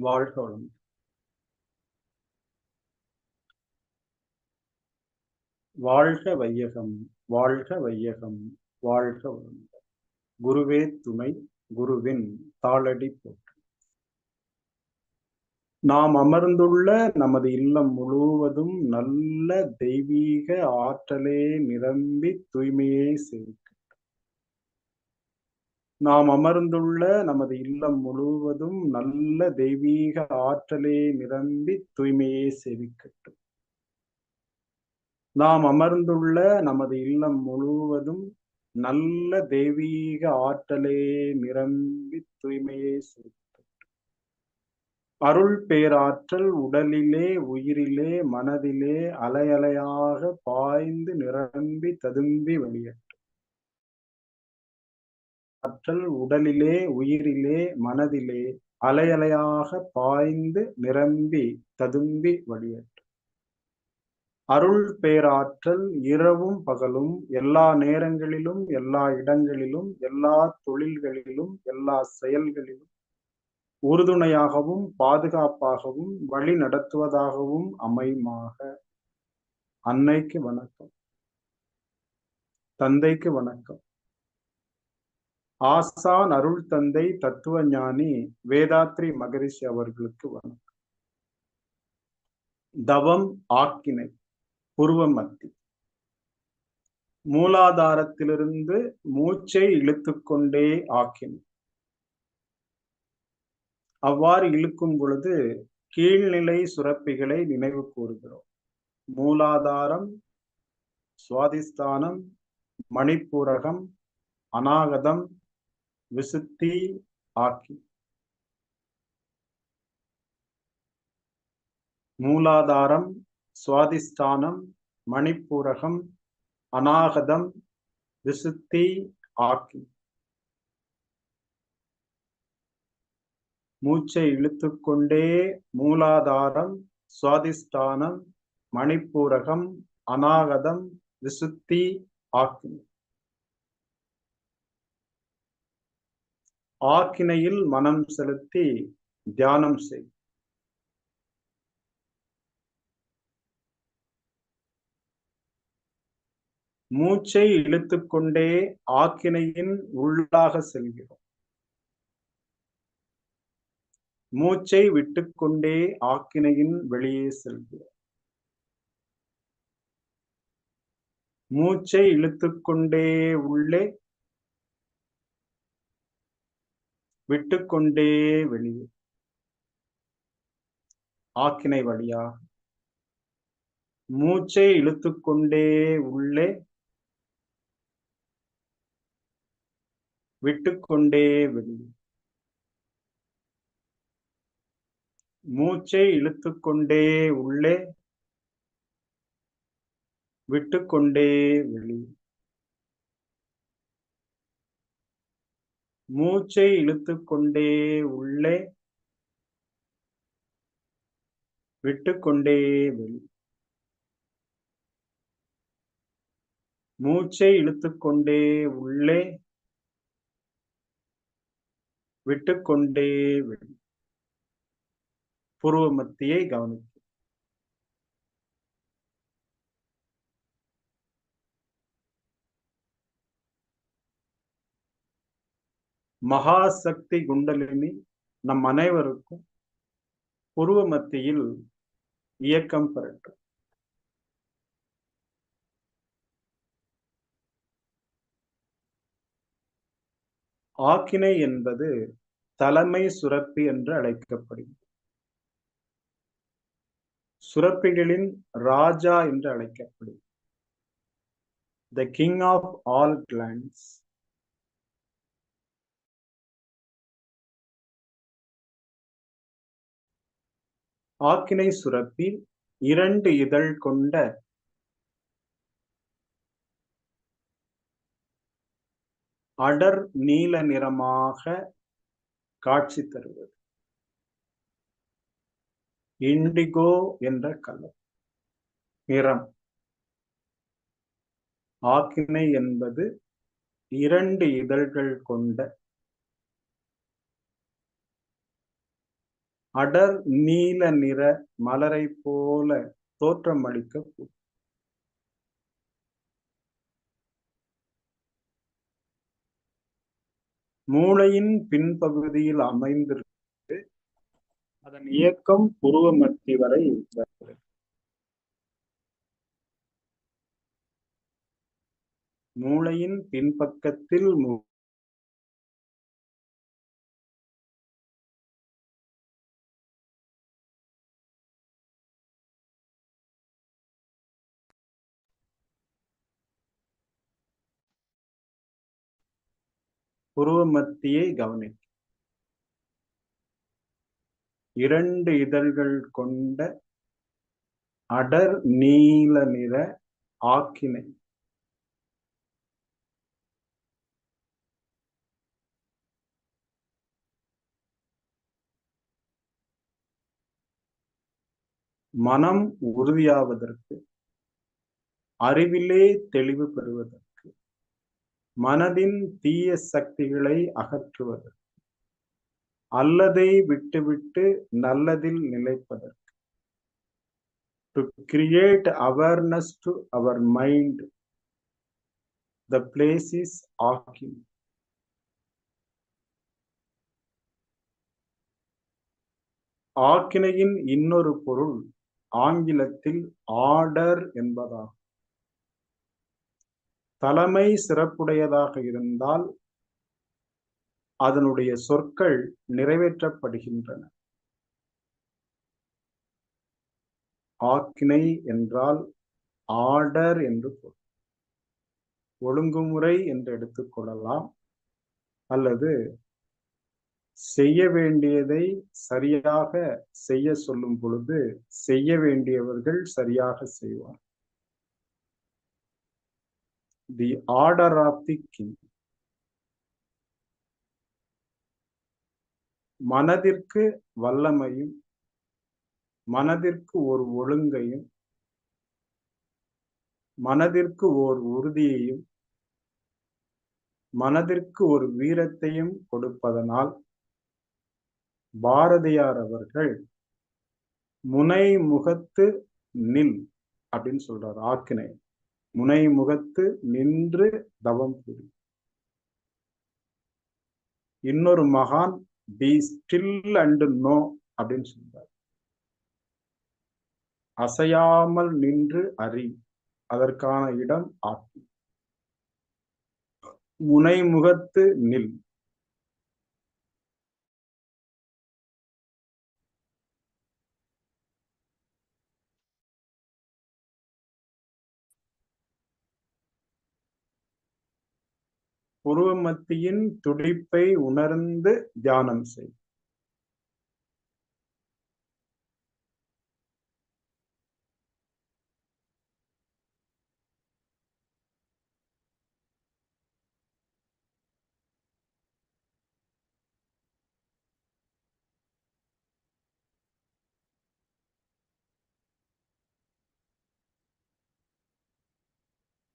வாழ்க வளம் வாழ்க வையகம் வாழ்க வையகம் வாழ்க வளம் குருவே துணை குருவின் தாளடி போற்று. நாம் அமர்ந்துள்ள நமது இல்லம் முழுவதும் நல்ல தெய்வீக ஆற்றலே நிரம்பி தூய்மையே செய்து நாம் அமர்ந்துள்ள நமது இல்லம் முழுவதும் நல்ல தெய்வீக ஆற்றலே நிரம்பி தூய்மையே சேவிக்கட்டும் நாம் அமர்ந்துள்ள நமது இல்லம் முழுவதும் நல்ல தெய்வீக ஆற்றலே நிரம்பி தூய்மையே சேவிக்கட்டும் அருள் பேராற்றல் உடலிலே உயிரிலே மனதிலே அலையலையாக பாய்ந்து நிரம்பி ததும்பி வெளியேற்றும் ஆற்றல் உடலிலே உயிரிலே மனதிலே அலையலையாக பாய்ந்து நிரம்பி ததும்பி வெளியேற்றும் அருள் பேராற்றல் இரவும் பகலும் எல்லா நேரங்களிலும் எல்லா இடங்களிலும் எல்லா தொழில்களிலும் எல்லா செயல்களிலும் உறுதுணையாகவும் பாதுகாப்பாகவும் வழி நடத்துவதாகவும் அமையுமாக அன்னைக்கு வணக்கம். தந்தைக்கு வணக்கம். ஆசான் அருள் தந்தை தத்துவ ஞானி வேதாத்ரி மகரிஷி அவர்களுக்கு வணக்கம். தவம் ஆக்கினை புருவ மத்தி. மூலாதாரத்திலிருந்து மூச்சை இழுத்துக்கொண்டே ஆக்கினை. அவ்வாறு இழுக்கும் பொழுது கீழ்நிலை சுரப்பிகளை நினைவு கூறுகிறோம். மூலாதாரம் சுவாதிஸ்தானம் மணிப்பூரகம் அநாகதம் விசுத்தி ஆக்கி. மூலாதாரம் சுவாதிஸ்தானம் மணிப்பூரகம் அநாகதம் விசுத்தி ஆக்கி. மூச்சை இழுத்துக்கொண்டே மூலாதாரம் சுவாதிஷ்டானம் மணிப்பூரகம் அநாகதம் விசுத்தி ஆக்கி. ஆக்கினையில் மனம் செலுத்தி தியானம் செய். மூச்சை இழுத்துக்கொண்டே ஆக்கினையின் உள்ளாக செல்கிறோம். மூச்சை விட்டுக்கொண்டே ஆக்கினையின் வெளியே செல்கிறோம். மூச்சை இழுத்துக்கொண்டே உள்ளே விட்டுக்கொண்டே வெளியே. ஆக்கினை வழியாக மூச்சை இழுத்துக்கொண்டே உள்ளே. விட்டுக்கொண்டே வெளியே. மூச்சை இழுத்துக்கொண்டே உள்ளே. விட்டுக்கொண்டே வெளியே. மூச்சை இழுத்துக்கொண்டே உள்ளே விட்டுக்கொண்டே வெளி மூச்சை இழுத்துக்கொண்டே உள்ளே விட்டுக்கொண்டே வெளி புருவ மத்தியை கவனிக்கும் மகாசக்தி குண்டலினி நம் அனைவருக்கும் புருவ மத்தியில் இயக்கம் பெறட்டும். ஆக்கினை என்பது தலைமை சுரப்பி என்று அழைக்கப்படுகிறது. சுரப்பிகளின் ராஜா என்று அழைக்கப்படுகிறது. The king of all glands ஆக்கினை சுரப்பி இரண்டு இதழ் கொண்ட அடர் நீல நிறமாக காட்சி தருவது. இண்டிகோ என்ற கலர். நிறம். ஆக்கினை என்பது இரண்டு இதழ்கள் கொண்ட அடர் நீல நிற மலரை போல தோற்றம் அளிக்க மூளையின் பின்பகுதியில் அமைந்திருக்கு அதன் இயக்கம் புருவ மத்தி வரை வருகிறது மூளையின் பின்பக்கத்தில் புருவ மத்தியை கவனிக்கும் இரண்டு இதழ்கள் கொண்ட அடர் நீல நிற ஆக்கினை. மனம் உறுதியாவதற்கு அறிவிலே தெளிவு பெறுவதற்கு. மனதின் தீய சக்திகளை அகற்றுவதற்கு அல்லதை விட்டுவிட்டு நல்லதில் நிலைப்பதற்கு. To create awareness to our mind the place is ஆக்கிங் ஆக்கினையின் இன்னொரு பொருள் ஆங்கிலத்தில் ஆர்டர் என்பதாகும். தலைமை சிறப்புடையதாக இருந்தால் அதனுடைய சொற்கள் நிறைவேற்றப்படுகின்றன. ஆக்கினை என்றால் ஆர்டர் என்று பொருள். ஒழுங்குமுறை என்று எடுத்துக்கொள்ளலாம் அல்லது செய்ய வேண்டியதை சரியாக செய்ய சொல்லும் பொழுது செய்ய வேண்டியவர்கள் சரியாக செய்வார் the order of the king மனதிற்கு வல்லமையும் மனதிற்கு ஒரு ஒழுங்கையும் மனதிற்கு ஓர் உறுதியையும் மனதிற்கு ஒரு வீரத்தையும் கொடுப்பதனால் பாரதியார் அவர்கள் முனை முகத்து நில் அப்படின்னு சொல்றார் ஆக்கினை முனை முகத்து நின்று தவம் புரி. இன்னொரு மகான் பி ஸ்டில் அண்ட் நோ அப்படின்னு சொல்றார். அசையாமல் நின்று அறி அதற்கான இடம் ஆக்கி. முனை முகத்து நில் புருவ மத்தியின் துடிப்பை உணர்ந்து தியானம் செய்.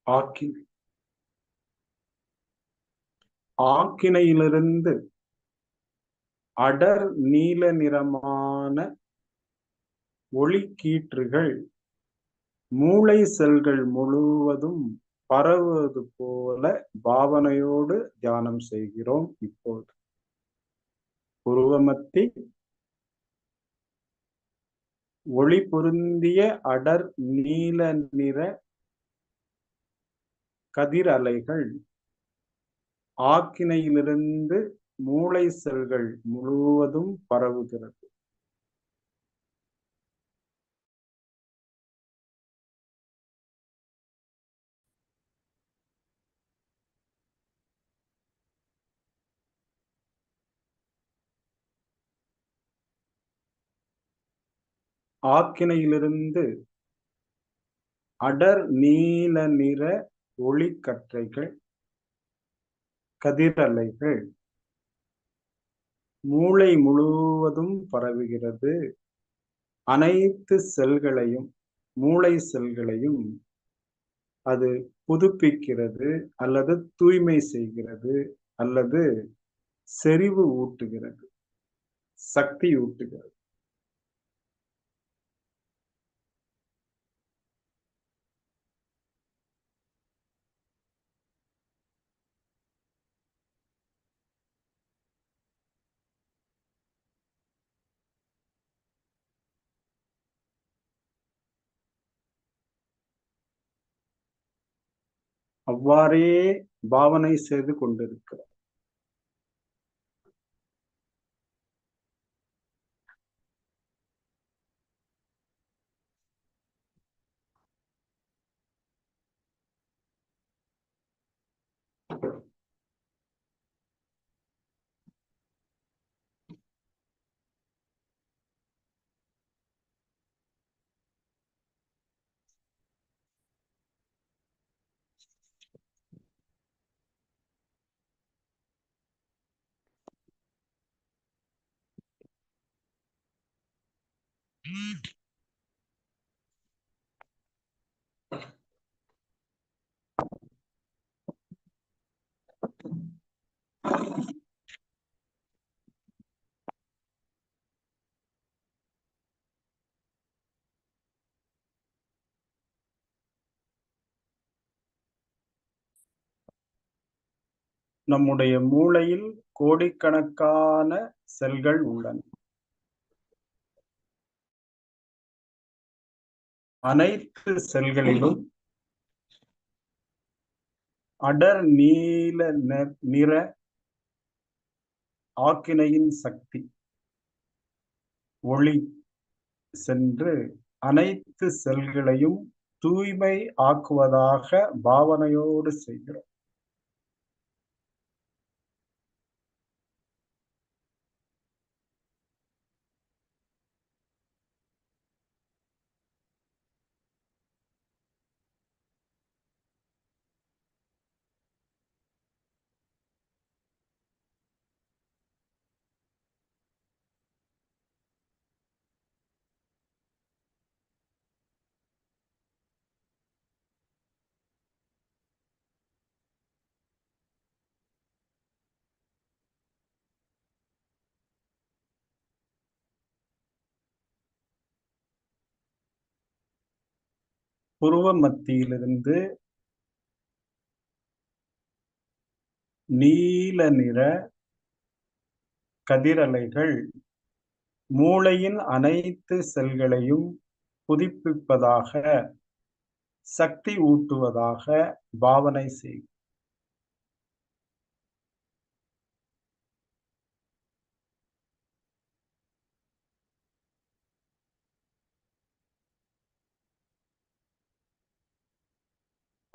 ஆக்கி ஆக்கினையிலிருந்து அடர் நீல நிறமான ஒளிக்கீற்றுகள் மூளை செல்கள் முழுவதும் பரவுவது போல பாவனையோடு தியானம் செய்கிறோம் இப்போது. புருவமத்தி ஒளி பொருந்திய அடர் நீல நிற கதிர் அலைகள் ஆக்கினையிலிருந்து மூளை செல்கள் முழுவதும் பரவுகிறது. ஆக்கினையிலிருந்து அடர் நீல நிற ஒளிக்கற்றைகள் கதிரலைகள் மூளை முழுவதும் பரவுகிறது. அனைத்து செல்களையும் மூளை செல்களையும் அது புதுப்பிக்கிறது அல்லது தூய்மை செய்கிறது அல்லது செறிவு ஊட்டுகிறது சக்தி ஊட்டுகிறது. அவ்வாறே பாவனை செய்து கொண்டிருக்கிறார். நம்முடைய மூளையில் கோடிக்கணக்கான செல்கள் உள்ளன. அனைத்து செல்களிலும் அடர் நீல நிற ஆக்கினையின் சக்தி ஒளி சென்று அனைத்து செல்களையும் தூய்மை ஆக்குவதாக பாவனையோடு செய்கிறோம். புருவ மத்தியிலிருந்து நீல நிற கதிரலைகள் மூளையின் அனைத்து செல்களையும் புதுப்பிப்பதாக சக்தி ஊட்டுவதாக பாவனை செய்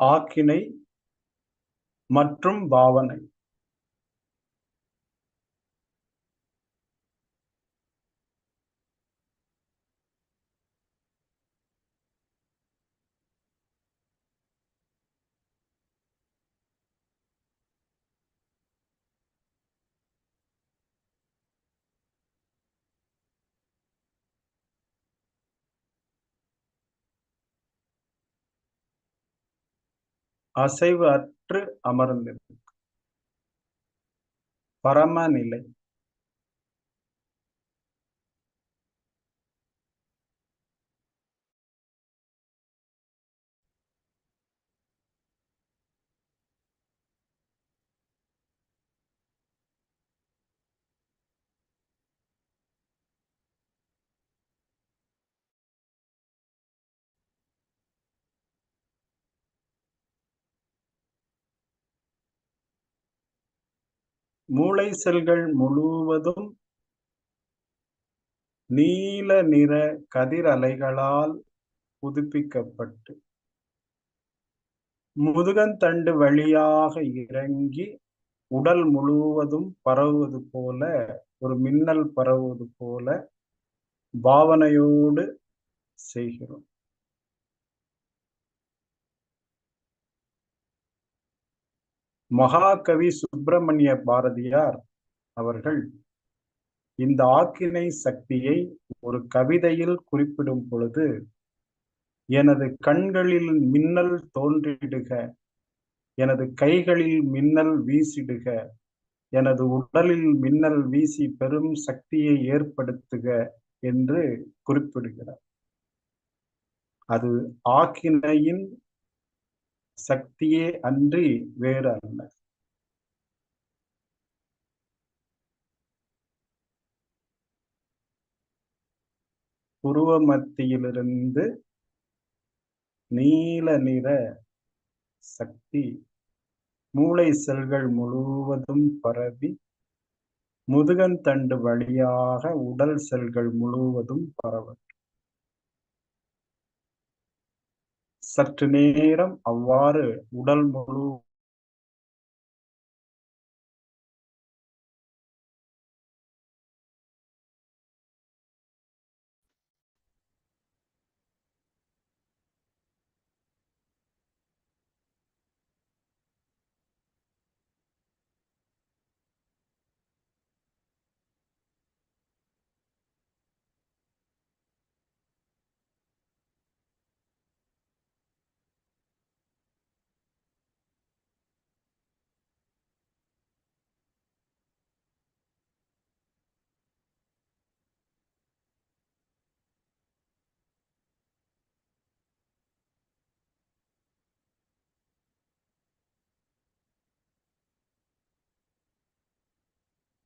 ஆக்கினை மற்றும் பாவனை. அசைவு அற்று அமர்ந்திருக்கும். பரமநிலை மூளை செல்கள் முழுவதும் நீல நிற கதிர் அலைகளால் புதுப்பிக்கப்பட்டு முதுகந்தண்டு வழியாக இறங்கி உடல் முழுவதும் பரவுவது போல ஒரு மின்னல் பரவுவது போல பாவனையோடு செய்கிறோம். மகாகவி சுப்பிரமணிய பாரதியார் அவர்கள் இந்த ஆக்கினை சக்தியை ஒரு கவிதையில் குறிப்பிடும் பொழுது எனது கண்களில் மின்னல் தோன்றிடுக எனது கைகளில் மின்னல் வீசிடுக எனது உடலில் மின்னல் வீசி பெரும் சக்தியை ஏற்படுத்துக என்று குறிப்பிடுகிறார். அது ஆக்கினையின் சக்தியே அன்றி வேறு அல்ல புருவ மத்தியிலிருந்து நீல நிற சக்தி மூளை செல்கள் முழுவதும் பரவி முதுகன் தண்டு வழியாக உடல் செல்கள் முழுவதும் பரவ சற்று நேரம் அவ்வாறு உடல் முழு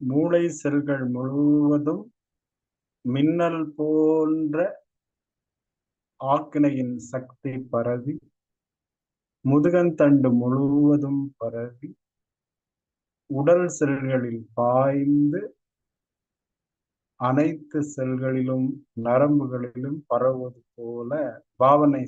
மூளை செல்கள் முழுவதும் மின்னல் போன்ற ஆக்கினையின் சக்தி பரவி முதுகந்தண்டு முழுவதும் பரவி உடல் செல்களில் பாய்ந்து அனைத்து செல்களிலும் நரம்புகளிலும் பரவுவது போல பாவனை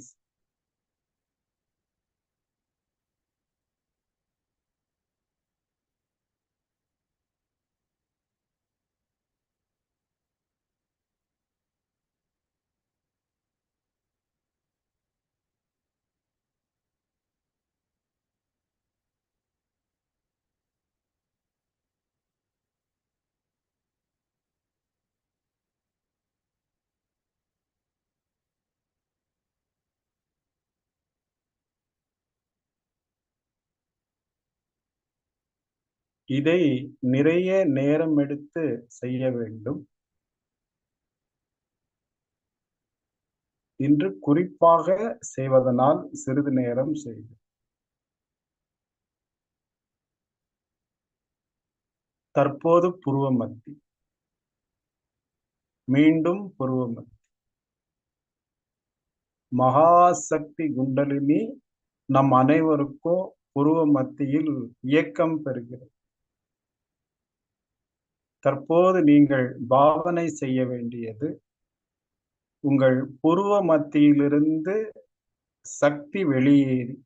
இதை நிறைய நேரம் எடுத்து செய்ய வேண்டும். இன்று குறிப்பாக செய்வதனால் சிறிது நேரம் செய்து தற்போது புருவ மத்தி மீண்டும் புருவ மத்தி மகாசக்தி குண்டலினி நம் அனைவருக்கும் புருவ மத்தியில் இயக்கம் பெறுகிறது. தற்போது நீங்கள் பாவனை செய்ய வேண்டியது உங்கள் புருவ மத்தியிலிருந்து சக்தி வெளியேறி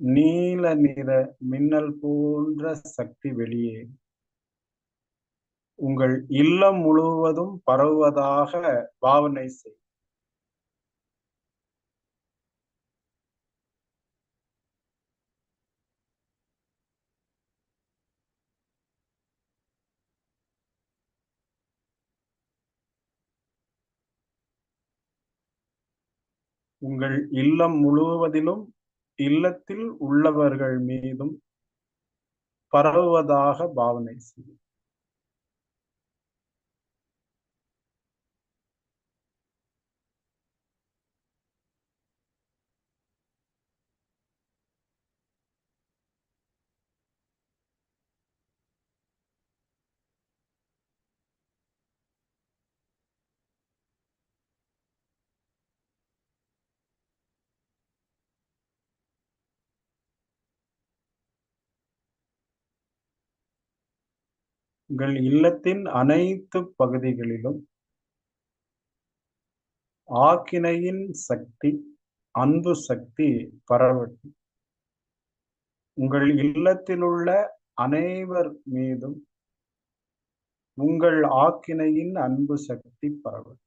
நீல நிற மின்னல் போன்ற சக்தி வெளியேறி உங்கள் இல்லம் முழுவதும் பரவுவதாக பாவனை செய் உங்கள் இல்லம் முழுவதிலும் இல்லத்தில் உள்ளவர்கள் மீதும் பரவுவதாக பாவனை செய்யும். உங்கள் இல்லத்தின் அனைத்து பகுதிகளிலும் ஆக்கினையின் சக்தி அன்பு சக்தி பரவட்டும். உங்கள் இல்லத்திலுள்ள அனைவர் மீதும் உங்கள் ஆக்கினையின் அன்பு சக்தி பரவட்டும்.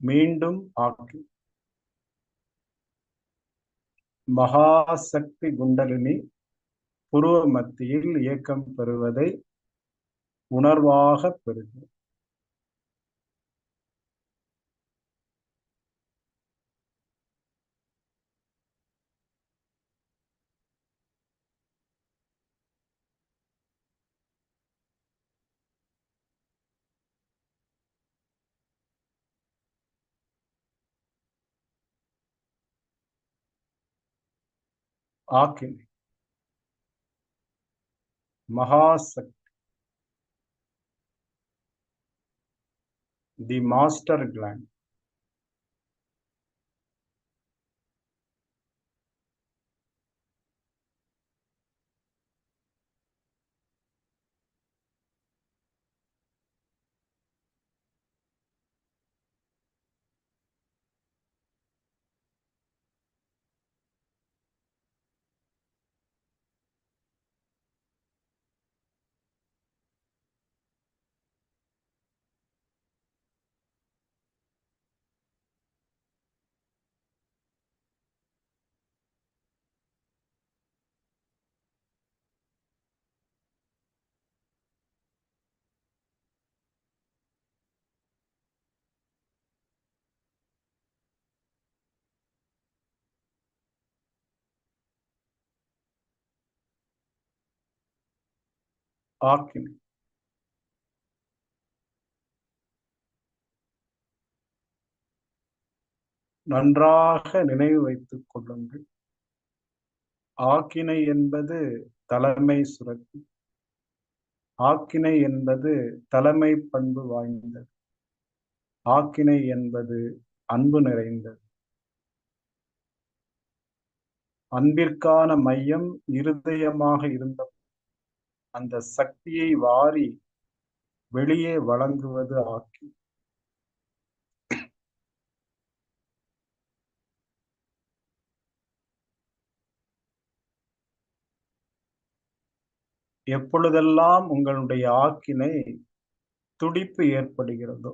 மீண்டும் ஆக்கி மகாசக்தி குண்டலினி புருவ மத்தியில் இயக்கம் பெறுவதை உணர்வாக பெறுகிறது ஆக்கினி மகாசக்தி தி மாஸ்டர் கிளாண்ட் ஆக்கினி நன்றாக நினைவு வைத்துக் கொள்ளுங்கள். ஆக்கினை என்பது தலைமை சுரத்தி ஆக்கினை என்பது தலைமை பண்பு வாய்ந்தது. ஆக்கினை என்பது அன்பு நிறைந்தது. அன்பிற்கான மையம் இருதயமாக இருந்த அந்த சக்தியை வாரி வெளியே வழங்குவது ஆக்கி. எப்பொழுதெல்லாம் உங்களுடைய ஆக்கினை துடிப்பு ஏற்படுகிறதோ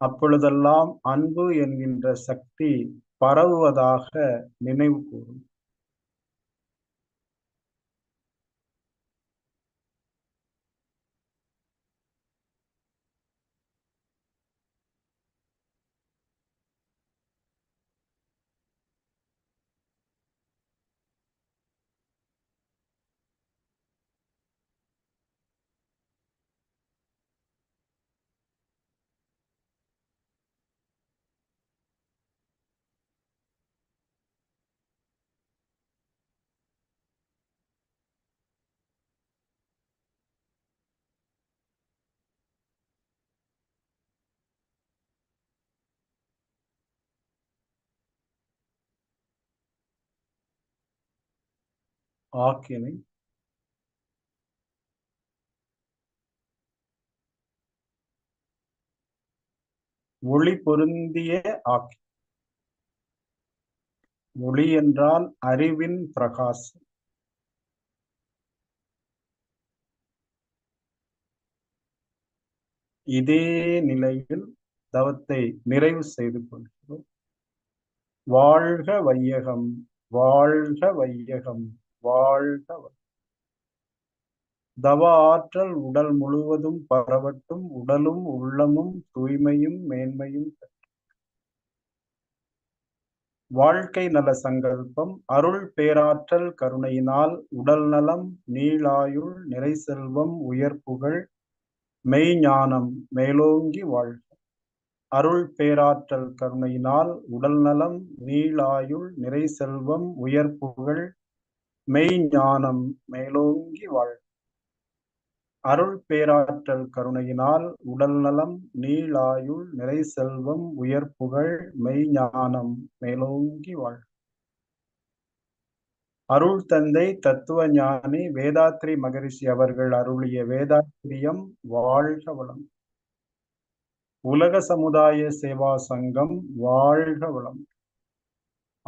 அப்பொழுதெல்லாம் அன்பு என்கின்ற சக்தி பரவுவதாக நினைவு கூறும். ஆக்கினை ஒளி பொருந்திய ஆக்கி. ஒளி என்றால் அறிவின் பிரகாசம். இதே நிலையில் தவத்தை நிறைவு செய்து கொள்கிறோம். வாழ்க வையகம் வாழ்க வையகம். வாழ்க தவ ஆற்றல் உடல் முழுவதும் பரவட்டும் உடலும் உள்ளமும் தூய்மையும் மேன்மையும் வாழ்க்கை நல சங்கல்பம் அருள் பேராற்றல் கருணையினால் உடல் நலம் நீளாயுள் நிறை செல்வம் உயர்ப்புகள் மெய்ஞானம் மேலோங்கி வாழ்க. அருள் பேராற்றல் கருணையினால் உடல் நலம் நீளாயுள் நிறை செல்வம் உயர்ப்புகள் மெய்ஞானம் மேலோங்கி வாழ். அருள் பேராற்றல் கருணையினால் உடல் நலம் நீளாயுள் நிறை செல்வம் உயர் புகழ் மெய்ஞானம் மேலோங்கி வாழ். அருள் தந்தை தத்துவ ஞானி வேதாத்ரி மகரிஷி அவர்கள் அருளிய வேதாத்திரியம் வாழ்க வளம். உலக சமுதாய சேவா சங்கம் வாழ்க வளம்.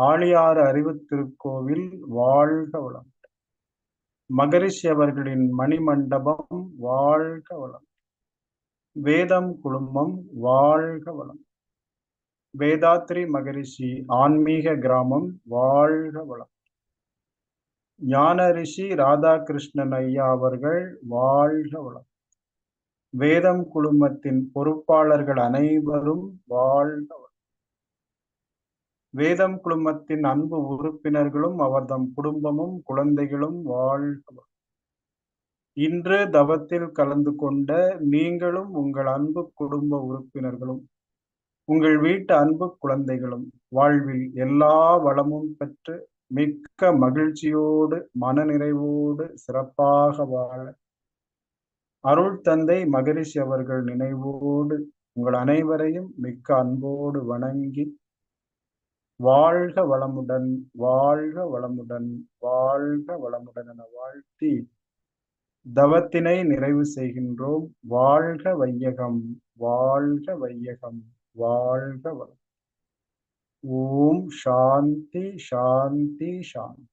ஆழியாறு அறிவு திருக்கோவில் வாழ்க வளம். மகரிஷி அவர்களின் மணிமண்டபம் வாழ்க வளம். வேதம் குழுமம் வாழ்க வளம். வேதாத்ரி மகரிஷி ஆன்மீக கிராமம் வாழ்க வளம். ஞான ரிஷி ராதாகிருஷ்ணன் ஐயா அவர்கள் வாழ்க வளம். வேதம் குழுமத்தின் பொறுப்பாளர்கள் அனைவரும் வாழ்க வளம். வேதம் குழுமத்தின் அன்பு உறுப்பினர்களும் அவர்தம் குடும்பமும் குழந்தைகளும் வாழ் இன்று தவத்தில் கலந்து கொண்ட நீங்களும் உங்கள் அன்பு குடும்ப உறுப்பினர்களும் உங்கள் வீட்டு அன்பு குழந்தைகளும் வாழ்வில் எல்லா வளமும் பெற்று மிக்க மகிழ்ச்சியோடு மனநிறைவோடு சிறப்பாக வாழ அருள் தந்தை மகரிஷி அவர்கள் நினைவோடு உங்கள் அனைவரையும் மிக்க அன்போடு வணங்கி வாழ்க வளமுடன் வாழ்க வளமுடன் வாழ்க வளமுடன் என வாழ்த்தி தவத்தினை நிறைவு செய்கின்றோம். வாழ்க வையகம் வாழ்க வையகம் வாழ்க வளம் ஓம் சாந்தி சாந்தி சாந்தி.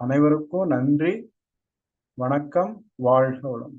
அனைவருக்கும் நன்றி வணக்கம் வாழ்க வளம்